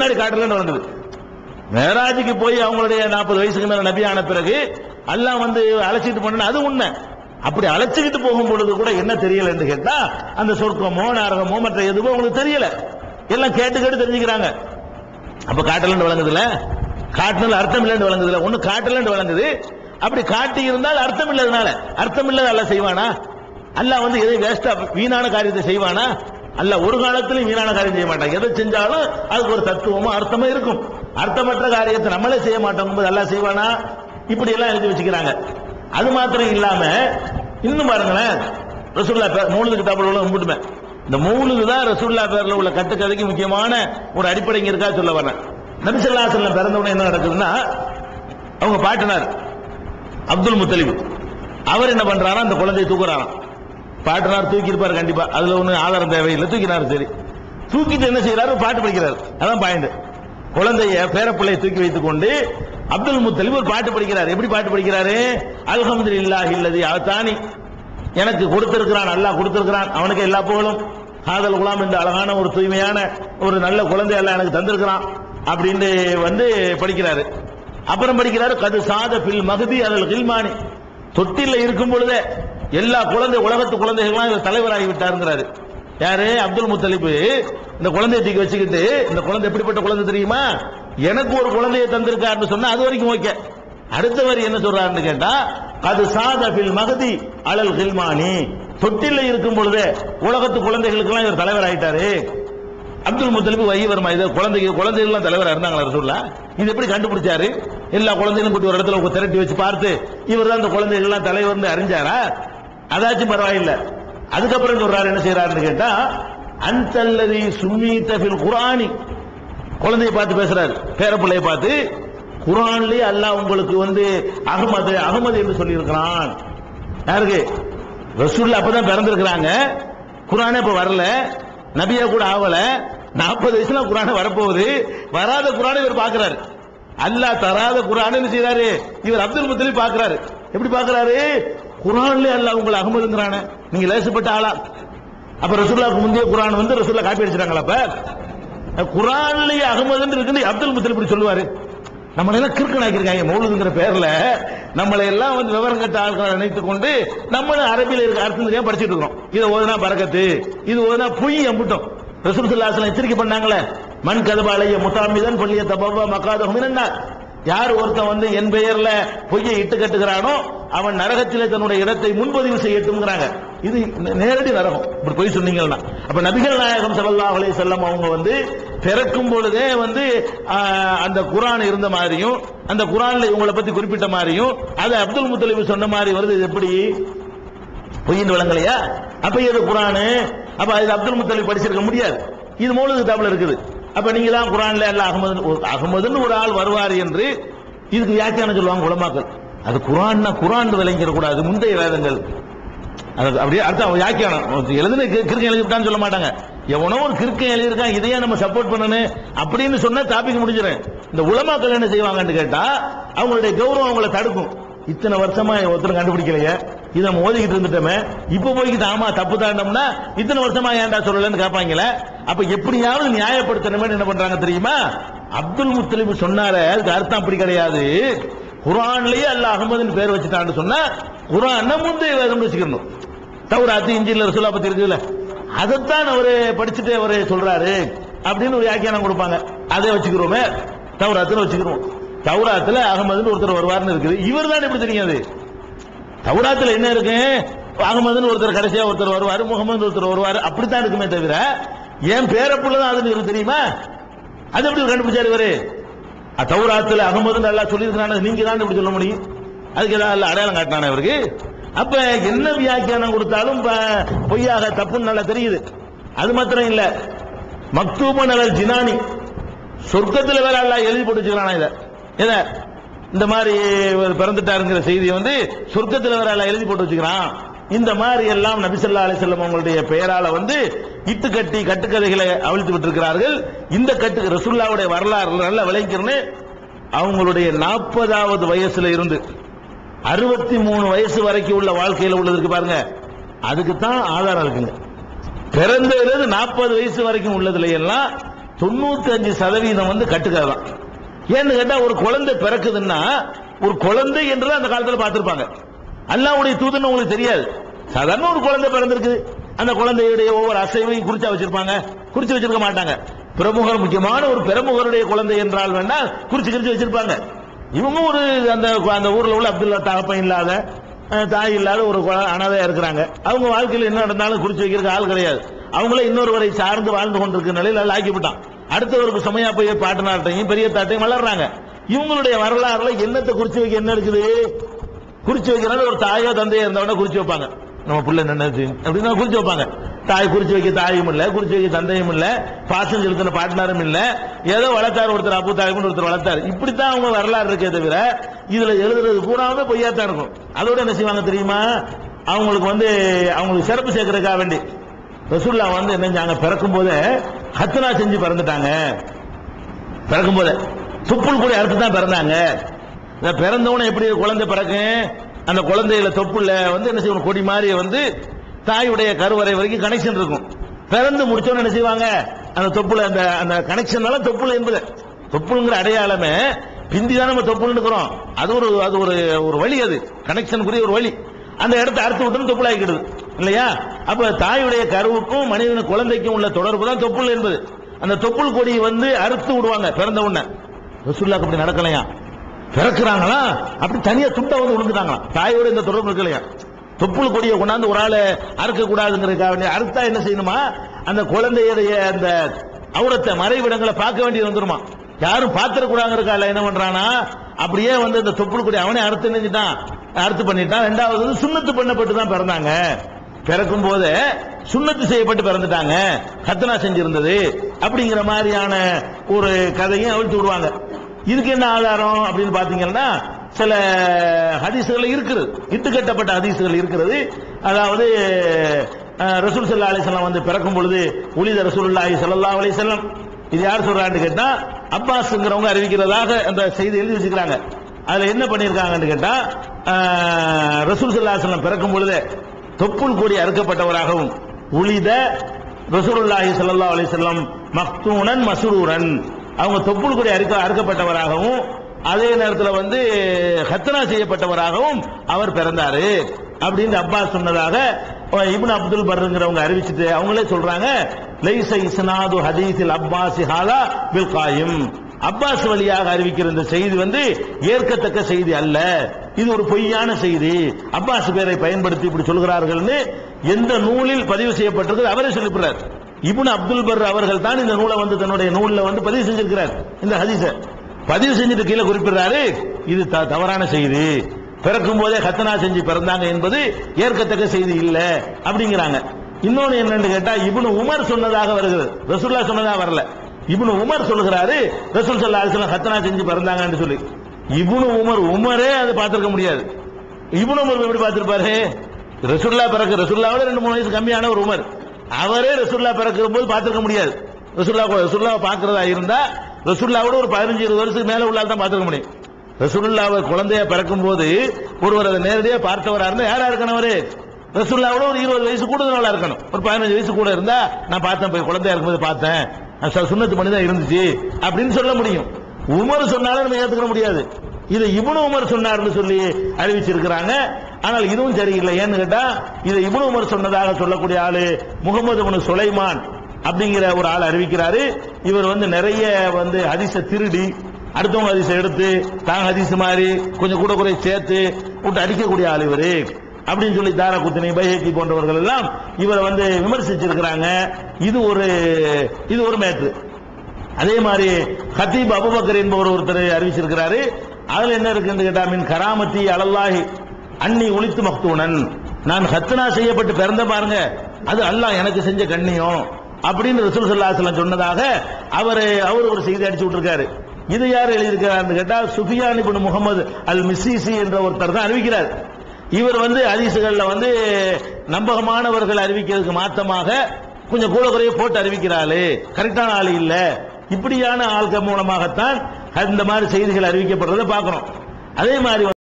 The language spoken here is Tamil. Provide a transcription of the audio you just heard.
முன்னாடி காட்டலன்னு வந்தது. மேராஜுக்கு போய் அவங்களுடைய நாற்பது வயசுக்கு மேல நபி ஆன பிறகு எல்லாம் வந்து அழைச்சிட்டு போன அது உண்மை. அப்படி அழைச்சிக்கிட்டு போகும் பொழுது கூட என்ன தெரியல என்று கேட்டா அந்த சொர்க்கமோ நாரகமோ மற்ற எதுவோ உங்களுக்கு தெரியல. எல்லாம் கேட்டு கேட்டு தெரிஞ்சுக்கிறாங்க. அப்ப காட்டலன்னு வழங்குதுல காட்டினது அர்த்தம் இல்லைன்னு வழங்குதுல ஒண்ணு காட்டலன்னு வழங்குது அப்படி காட்டி இருந்தால் அர்த்தம் இல்லாதனால அர்த்தம் இல்லாத அல்ல செய்வானா? அல்ல வந்து எதை வேஸ்டா வீணான காரியத்தை செய்வானா? அல்ல ஒரு காலத்திலும் வீணான காரியம் செய்ய மாட்டான் எதை செஞ்சாலும் அதுக்கு ஒரு தத்துவமும் அர்த்தமும் இருக்கும். அர்த்தமற்ற காரியத்தை நம்மளே செய்ய மாட்டோம் போது எல்லாம் செய்வானா? இப்படி எல்லாம் எழுதி வச்சுக்கிறாங்க. அது மாத்திரம் இல்லாம இன்னும் பாருங்களேன் ரசூல்லா பேர் மூணு கிட்டாப்புல உள்ள கும்பிட்டுமே இந்த மூணுக்கு தான் ரசூல்லா பேர்ல உள்ள கட்டுக்கதைக்கு முக்கியமான ஒரு அடிப்படை இங்க இருக்கா சொல்ல வரேன் நபிசல்லா செல்லம் பிறந்த உடனே என்ன நடக்குதுன்னா அவங்க பாட்டினார் அப்துல் முத்தலிப். அவர் என்ன பண்றாரா அந்த குழந்தையை தூக்குறாராம். பாட்டுனார் தூக்கி இருப்பார் கண்டிப்பா. அதுல ஒண்ணு ஆதாரம் தேவையில்லை. தூக்கினாரு சரி. தூக்கிட்டு என்ன செய்யறாரு பாட்டு படிக்கிறார். அதான் பாயிண்ட் குழந்தைய பேரப்பிள்ளையை தூக்கி வைத்துக் கொண்டு அப்துல் முத்தலிப் ஒரு பாட்டு படிக்கிறார். எப்படி பாட்டு படிக்கிறாரு? அல்ஹம்து இல்லாஹ் இல்லதி தானி எனக்கு கொடுத்திருக்கிறான் அல்லாஹ் கொடுத்திருக்கிறான். அவனுக்கு எல்லா புகழும். காதல் குலாம் என்ற அழகான ஒரு தூய்மையான ஒரு நல்ல குழந்தை எல்லாம் எனக்கு தந்திருக்கிறான் அப்படின்னு வந்து படிக்கிறாரு. அப்புறம் படிக்கிறாரு கது சாத பில் மகதி அதில் கில்மானி. தொட்டில இருக்கும் பொழுதே எல்லா குழந்தை உலகத்து குழந்தைகள்லாம் இவர் தலைவராகி விட்டாருங்கிறாரு. யாரு? அப்துல் முத்தலிப்பு. இந்த குழந்தையை தூக்கி வச்சுக்கிட்டு இந்த குழந்தை எப்படிப்பட்ட குழந்தை தெரியுமா? எனக்கு ஒரு குழந்தையை தந்திருக்காருன்னு சொன்னா அது வரைக்கும் ஓகே. அடுத்த வரி என்ன சொல்றாருன்னு கேட்டா அது சாதபில் மகதி அலல் ஹில்மானி தொட்டில இருக்கும் பொழுதே உலகத்து குழந்தைகளுக்கெல்லாம் இவர் தலைவர் ஆயிட்டாரு அப்துல் முத்தலிப் வையவர்மா இது குழந்தைங்க குழந்தைகள் தலைவரா இருந்தாங்களா ரசூல்லா இது எப்படி கண்டுபிடிச்சாரு? எல்லா குழந்தைகளும் கூட்டி ஒரு இடத்துல திரட்டி வச்சு பார்த்து இவர் தான் அந்த குழந்தைகள் எல்லாம் தலைவர்னு அறிஞ்சாரா? அதாச்சும் பரவாயில்ல. அதுக்கப்புறம் சொல்றாரு என்ன செய்யறாருன்னு கேட்டா அந்தல்லதி சும்மீத்த ஃபில் குரானி. குழந்தைய பார்த்து பேசுறாரு பேரப்பிள்ளைய பார்த்து குரான்லயே அல்லாஹ் உங்களுக்கு வந்து அகமது அகமது என்று சொல்லியிருக்கிறான். யாருக்கு? ரசூல்ல அப்பதான் பிறந்திருக்கிறாங்க. குரானே இப்ப வரல. நபியா கூட ஆகல நாற்பது வயசுல குரான வரப்போகுது. வராத குரானை இவர் பாக்குறாரு அல்லாஹ் தராத குரான் என்ன செய்யறாரு இவர் அப்துல் முத்தலி பாக்குறாரு எப்படி பாக்குறாரு குரான்லயே அல்ல உங்களை அகமதுங்கிறானே. நீங்க லேசப்பட்ட ஆளா? அப்ப ரசூல்லாவுக்கு முந்தைய குரான் வந்து ரசூல்லா காப்பி அடிச்சிட்டாங்களா அப்ப? குரான்லயே அகமதுன்னு இருக்குன்னு அப்துல் முத்தல் இப்படி சொல்லுவாரு. நம்மளை எல்லாம் கிறுக்கனாக்கிருக்காங்க மௌலுதுங்கிற பேர்ல. நம்மளை எல்லாம் வந்து விவரம் கட்ட ஆட்களை நினைத்துக் கொண்டு நம்மளும் அரபியில இருக்க அர்த்தம் தெரியாம படிச்சிட்டு இருக்கோம் இது ஓதுனா பறக்கத்து இது ஓதுனா பொய் அம்பிட்டோம். ரசூல் சல்லாசலம் எச்சரிக்கை பண்ணாங்களே? மண் கதபாளைய முத்தாமிதன் பள்ளிய தபவா மக்காத என்ன யார் ஒருத்தன் வந்து என் பெயர்ல பொய்யை இட்டு கட்டுகிறானோ அவன் நரகத்திலே தன்னுடைய இடத்தை முன்பதிவு செய்யட்டும்ங்கிறாங்க. இது நேரடி நரகம். இப்படி பொய் சொன்னீங்கன்னா அப்ப நபிகள் நாயகம் சல்லா அலைஹி செல்லம் அவங்க வந்து பிறக்கும் பொழுதே வந்து அந்த குரான் இருந்த மாதிரியும் அந்த குரான்ல இவங்களை பத்தி குறிப்பிட்ட மாதிரியும் அது அப்துல் முத்தலிபு சொன்ன மாதிரி வருது. இது எப்படி? பொய்யின் விளங்கலையா? அப்ப இது குரானு அப்ப இது அப்துல் முத்தலிப் படிச்சிருக்க முடியாது. இது மூலது கிதாப்ல இருக்குது. அப்ப நீங்க தான் குரான்ல அல்ல அகமது அகமதுன்னு ஒரு ஆள் வருவார் என்று இதுக்கு வியாக்கியானம் சொல்லுவாங்க உலமாக்கள். அது குரான்னா குரான் விளங்கிட கூடாது. முந்தைய வேதங்கள். அது அப்படியே அர்த்தம் வியாக்கியானம். எழுதுன கிறுக்கன் எழுதிட்டான்னு சொல்ல மாட்டாங்க. எவனோ ஒரு கிறுக்கன் எழுதியிருக்கான். இதையே நம்ம சப்போர்ட் பண்ணணும் அப்படின்னு சொன்னா டாபிக் முடிஞ்சிடும். இந்த உலமாக்கள் என்ன செய்வாங்கன்னு கேட்டா அவங்களுடைய கௌரவம் அவங்கள தடுக்கும். இத்தனை வருஷமா ஒருத்தரும் கண்டுபிடிக்கலையே. இதை நம்ம ஓதிக்கிட்டு இருந்துட்டோமே. இப்ப போய்கிட்டு ஆமா தப்பு தாண்டோம்னா இத்தனை வருஷமா ஏன்டா சொல்லலன்னு கேட்பாங்களே. அப்ப எப்படியாவது நியாயப்படுத்தணுமே என்ன பண்றாங்க தெரியுமா? அப்துல் முத்தலிப் சொன்னாரே அதுக்கு அர்த்தம் அப்படி கிடையாது. குரான்லயே அல்லாஹ் அகமதுன்னு பேர் வச்சுட்டான்னு சொன்னா குரான் முந்தைய வேதம் வச்சுக்கணும். தௌராத்து இஞ்சில ரசூலா பத்தி இருக்குல்ல அதைத்தான் அவரு படிச்சுட்டு அவரு சொல்றாரு அப்படின்னு ஒரு வியாக்கியானம் கொடுப்பாங்க. அதை வச்சுக்கிறோமே தௌராத்துல வச்சுக்கிறோம். தௌராத்துல அகமதுன்னு ஒருத்தர் வருவார்னு இருக்குது. இவர் தான் எப்படி தெரியாது தௌராத்துல என்ன இருக்கு? அகமதுன்னு ஒருத்தர் கடைசியா ஒருத்தர் வருவாரு முகமது ஒருத்தர் வருவாரு. அப்படித்தான் இருக்குமே தவிர என் பேரப்புள்ளதான் தான் அதுன்னு தெரியுமா? அது எப்படி கண்டுபிடிச்சாரு இவரு? தௌராத்துல அகமது நல்லா சொல்லியிருக்கிறான நீங்க தான் இப்படி சொல்ல முடியும். அதுக்கு ஏதாவது அடையாளம் காட்டினானே அவருக்கு அப்ப என்ன வியாக்கியானம் கொடுத்தாலும் பொய்யாக தப்புன்னு நல்லா தெரியுது. அது மாத்திரம் இல்ல. மக்தூபன் அலல் ஜினானி சொர்க்கத்துல வேற எல்லாம் எழுதி போட்டு வச்சுக்கிறானா இத? இத இந்த மாதிரி பிறந்துட்டாருங்கிற செய்தியை வந்து சொர்க்கத்துல வேற எல்லாம் எழுதி போட்டு வச்சுக்கிறான். இந்த மாதிரி எல்லாம் நபிசல்லா அலிசல்லம் அவங்களுடைய பெயரால வந்து இட்டு கட்டி கட்டுக்கதைகளை அவிழ்த்து விட்டிருக்கிறார்கள். இந்த கட்டு ரசுல்லாவுடைய வரலாறு நல்லா விளைக்கிறேன்னு அவங்களுடைய நாற்பதாவது வயசுல இருந்து அறுபத்தி மூணு வயசு வரைக்கும் உள்ள வாழ்க்கையில் உள்ளதுக்கு பாருங்க. அதுக்கு தான் ஆதாரம் இருக்குங்க. பிறந்ததுலேருந்து நாற்பது வயசு வரைக்கும் உள்ளதுல எல்லாம் தொண்ணூத்தி அஞ்சு சதவீதம் வந்து கட்டுக்கதை தான் ஏன்னு கேட்டா ஒரு குழந்தை பிறக்குதுன்னா ஒரு குழந்தை என்று அந்த காலத்தில் பார்த்துருப்பாங்க. அல்லாவுடைய தூதன் உங்களுக்கு தெரியாது. சாதாரண ஒரு குழந்தை பிறந்திருக்கு. அந்த குழந்தையுடைய ஒவ்வொரு அசைவையும் குறிச்சா வச்சிருப்பாங்க. குறிச்சு வச்சிருக்க மாட்டாங்க. பிரமுகர் முக்கியமான ஒரு பிரமுகருடைய குழந்தை என்றால் வேணா குறிச்சு குறிச்சு வச்சிருப்பாங்க. இவங்க ஒரு அந்த அந்த ஊர்ல உள்ள அப்துல்லா தகப்பன் இல்லாத தாய் இல்லாத ஒரு குழ- அனாதையா இருக்கிறாங்க. அவங்க வாழ்க்கையில் என்ன நடந்தாலும் குறிச்சு வைக்கிறதுக்கு ஆள் கிடையாது. அவங்களே இன்னொருவரை சார்ந்து வாழ்ந்து கொண்டிருக்கிற நிலையில் அல்ல ஆக்கிவிட்டான். அடுத்தவருக்கு சுமையா போய் பாட்டனாட்டையும் பெரிய தாட்டையும் வளர்றாங்க. இவங்களுடைய வரலாறுல என்னத்தை குறிச்சு வைக்க என்ன இருக்குது? குறிச்சு வைக்கிறாங்க ஒரு தாயோ தந்தையோ இருந்தவன குறிச்சு வைப்பாங்க. நம்ம பிள்ளை என்ன அப்படின்னு குறிச்சு வைப்பாங்க. தாய் குறிச்சு வைக்க தாயும் இல்ல குறிச்சு வைக்க தந்தையும் இல்ல பாசம் செலுத்தின பாட்னாரும் இல்ல ஏதோ வளர்த்தாரு ஒருத்தர் அப்பு தாயும் ஒருத்தர் வளர்த்தாரு. இப்படித்தான் அவங்க வரலாறு இருக்கே தவிர இதுல எழுதுறது பூராவே பொய்யாத்தான் இருக்கும். அதோட என்ன செய்வாங்க தெரியுமா? அவங்களுக்கு வந்து அவங்களுக்கு சிறப்பு சேர்க்கறதுக்காக வேண்டி ரசூல்லா வந்து என்ன செஞ்சாங்க? பிறக்கும் போதே ஹத்தனா செஞ்சு பிறந்துட்டாங்க. பிறக்கும் போதே துப்புள் கூட அறுத்து தான் பிறந்தாங்க. இந்த பிறந்தவன எப்படி குழந்தை பிறக்கும் அந்த குழந்தையில தொப்புல வந்து என்ன செய்வோம் கொடி மாதிரி வந்து தாயுடைய கருவறை வரைக்கும் கனெக்ஷன் இருக்கும். பிறந்து முடிச்சோன்னு என்ன செய்வாங்க? அந்த தொப்புல அந்த அந்த கனெக்ஷன்னால தொப்புல என்பது. தொப்புளுங்கிற அடையாளமே பிந்தி தான் நம்ம தொப்புள் இருக்கிறோம். அது ஒரு அது ஒரு ஒரு வழி அது. கனெக்ஷனுக்குரிய ஒரு வழி. அந்த இடத்தை அறுத்து விட்டு தொப்புளாக்கிடுது இல்லையா? அப்ப தாயுடைய கருவுக்கும் மனிதன குழந்தைக்கும் உள்ள தொடர்பு தான் தொப்புள் என்பது. அந்த தொப்புள் கொடி வந்து அறுத்து விடுவாங்க பிறந்த உடனே. ரசுல்லாக்கு அப்படி நடக்கலையா? பிறக்கிறாங்களா அப்படி தனியா துண்டா வந்து விழுந்துட்டாங்களாம் தாயோட இந்த தொடர்பு இருக்கலையா தொப்புள் கொடியை கொண்டாந்து ஒரு ஆளை அறுக்க கூடாதுங்கிறதுக்காக அறுத்தா என்ன செய்யணுமா? அந்த குழந்தையுடைய அந்த அவுரத்தை மறைவிடங்களை பார்க்க வேண்டியது வந்துருமா? யாரும் பாத்திரக்கூடாங்கிறக்கால என்ன பண்றானா அப்படியே வந்து இந்த தொப்புள் கொடி அவனே அறுத்து நினைச்சிட்டான் அறுத்து பண்ணிட்டான். ரெண்டாவது வந்து சுண்ணத்து பண்ணப்பட்டு தான் பிறந்தாங்க. பிறக்கும் போது சுண்ணத்து செய்யப்பட்டு பிறந்துட்டாங்க. கத்தனா செஞ்சிருந்தது. அப்படிங்கிற மாதிரியான ஒரு கதையும் அவிழ்த்து விடுவாங்க. இதுக்கு என்ன ஆதாரம் அப்படின்னு பாத்தீங்கன்னா சில ஹதீசுகள் இருக்குது. இட்டுக்கட்டப்பட்ட ஹதீசுகள் இருக்கிறது அதாவது ரசூல் சல்லா அலிசல்லாம் வந்து பிறக்கும் பொழுது உலித ரசூல்லாஹி சல்லா அலிசல்லாம் இது யார் சொல்றான்னு கேட்டா அப்பாஸ்ங்கிறவங்க அறிவிக்கிறதாக அந்த செய்தி எழுதி வச்சுக்கிறாங்க. அதுல என்ன பண்ணியிருக்காங்கன்னு கேட்டா ரசூல் சல்லா அலிசல்லாம் பிறக்கும் பொழுது தொப்புள் கூடி அறுக்கப்பட்டவராகவும் உளித ரசூலுல்லாஹி சல்லா அலிசல்லாம் மக்தூனன் மசூரூரன். அவங்க தொப்புள் கொடி அறுக்க அறுக்கப்பட்டவராகவும் அதே நேரத்தில் வந்து ஹத்னா செய்யப்பட்டவராகவும் அவர் பிறந்தாரு. அப்படின்னு அப்பாஸ் சொன்னதாக இப்னு அப்துல் பர்ங்கிறவங்க அறிவிச்சிட்டு அவங்களே சொல்றாங்க லைச இஸ்னாது ஹதீஸில் அப்பாஸ் ஹாலா பில் காயும். அப்பாஸ் வழியாக அறிவிக்கிற இந்த செய்தி வந்து ஏற்கத்தக்க செய்தி அல்ல. இது ஒரு பொய்யான செய்தி. அப்பாஸ் பேரை பயன்படுத்தி இப்படி சொல்கிறார்கள்னு எந்த நூலில் பதிவு செய்யப்பட்டிருக்கு அவரே சொல்லிவிடுறார். இப்னு அப்துல் பர் அவர்கள் தான் இந்த நூலை வந்து தன்னுடைய நூலில் வந்து பதிவு செஞ்சிருக்கிறார். இந்த ஹதீஸ. பதிவு செஞ்சுட்டு கீழே குறிப்பிடுறாரு இது த- தவறான செய்தி. பிறக்கும் போதே கத்தனா செஞ்சு பிறந்தாங்க என்பது ஏற்கத்தக்க செய்தி இல்லை அப்படிங்கிறாங்க. இன்னொன்னு என்னன்னு கேட்டா இப்னு உமர் சொன்னதாக வருகிறது. ரசூல்லா சொன்னதாக வரல. இப்னு உமர் சொல்லுகிறாரு ரசூல் சல்லா அலிஸ்லாம் ஹத்தனா செஞ்சு பிறந்தாங்கன்னு சொல்லி. இப்னு உமர் உமரே அதை பார்த்திருக்க முடியாது. இப்னு உமர் எப்படி பார்த்திருப்பாரு? ரசுல்லா பிறகு ரசுல்லாவோட ரெண்டு மூணு வயசு கம்மியான ஒரு உமர். அவரே ரசுல்லா பிறக்கிற போது பார்த்துருக்க முடியாது. ரசுல்லா ரசுல்லாவை பார்க்கறதா இருந்தா ரசுல்லாவோட ஒரு பதினஞ்சு இருபது வருஷத்துக்கு மேல உள்ளால் தான் பார்த்திருக்க முடியும். ரசுல்லாவை குழந்தைய பிறக்கும் போது ஒருவர் அதை நேரடியாக பார்த்தவரா இருந்தா யாரா இருக்கணவரு ரசுல்லாவோட ஒரு இருபது வயசு கூடுதலா இருக்கணும். ஒரு பதினஞ்சு வயசு கூட இருந்தா நான் பார்த்தேன் போய் குழந்தையா இருக்கும்போது பார்த்தேன். அது சுண்ணத்து பண்ணி தான் இருந்துச்சு அப்படின்னு சொல்ல முடியும். உமர் சொன்னாலும் நம்ம ஏற்றுக்க முடியாது. இதை இவனு உமர் சொன்னார்னு சொல்லி அறிவிச்சிருக்கிறாங்க. ஆனால் இதுவும் சரியில்லை. ஏன்னு கேட்டா இதை இவ்வளவு உமர் சொன்னதாக சொல்லக்கூடிய ஆளு முகமது இப்னு சுலைமான் அப்படிங்கிற ஒரு ஆள் அறிவிக்கிறாரு. இவர் வந்து நிறைய வந்து அதிச திருடி அடுத்தவங்க அதிசை எடுத்து தாங்க ஹதீஸ் மாதிரி கொஞ்சம் கூட குறை சேர்த்து விட்டு அடிக்கக்கூடிய ஆள் இவரு. அப்படின்னு சொல்லி தாரா குத்தினி பைஹக்கி போன்றவர்கள் எல்லாம் இவரை வந்து விமர்சிச்சிருக்கிறாங்க. இது ஒரு இது ஒரு மேட்ரு அதே மாதிரி ஹத்தீப் அபுபக்கர் என்பவர் ஒருத்தர் அறிவிச்சிருக்கிறாரு. அதுல என்ன இருக்குன்னு கேட்டா மின் கராமத்தி அலல்லாஹி அன்னி ஒளித்து மக்தூனன். நான் ஹத்னா செய்யப்பட்டு பிறந்த பாருங்க. அது அல்லாஹ் எனக்கு செஞ்ச கண்ணியம். அப்படின்னு ரசூல் ஸல்லல்லாஹு சொன்னதாக அவர் அவர் ஒரு செய்தி அடிச்சு விட்டுருக்காரு. இது யார் எழுதியிருக்கிறார்னு கேட்டால் சுஃபியான் இப்னு முகமது அல் மிஸ்ஸிசி என்ற ஒருத்தர் தான் அறிவிக்கிறார். இவர் வந்து அதிசுகளில் வந்து நம்பகமானவர்கள் அறிவிக்கிறதுக்கு மாத்தமாக கொஞ்சம் கூட குறைய போட்டு அறிவிக்கிறாளே. கரெக்டான ஆள் இல்லை. இப்படியான ஆள்கள் மூலமாகத்தான் இந்த மாதிரி செய்திகள் அறிவிக்கப்படுறதை பார்க்குறோம் அதே மாதிரி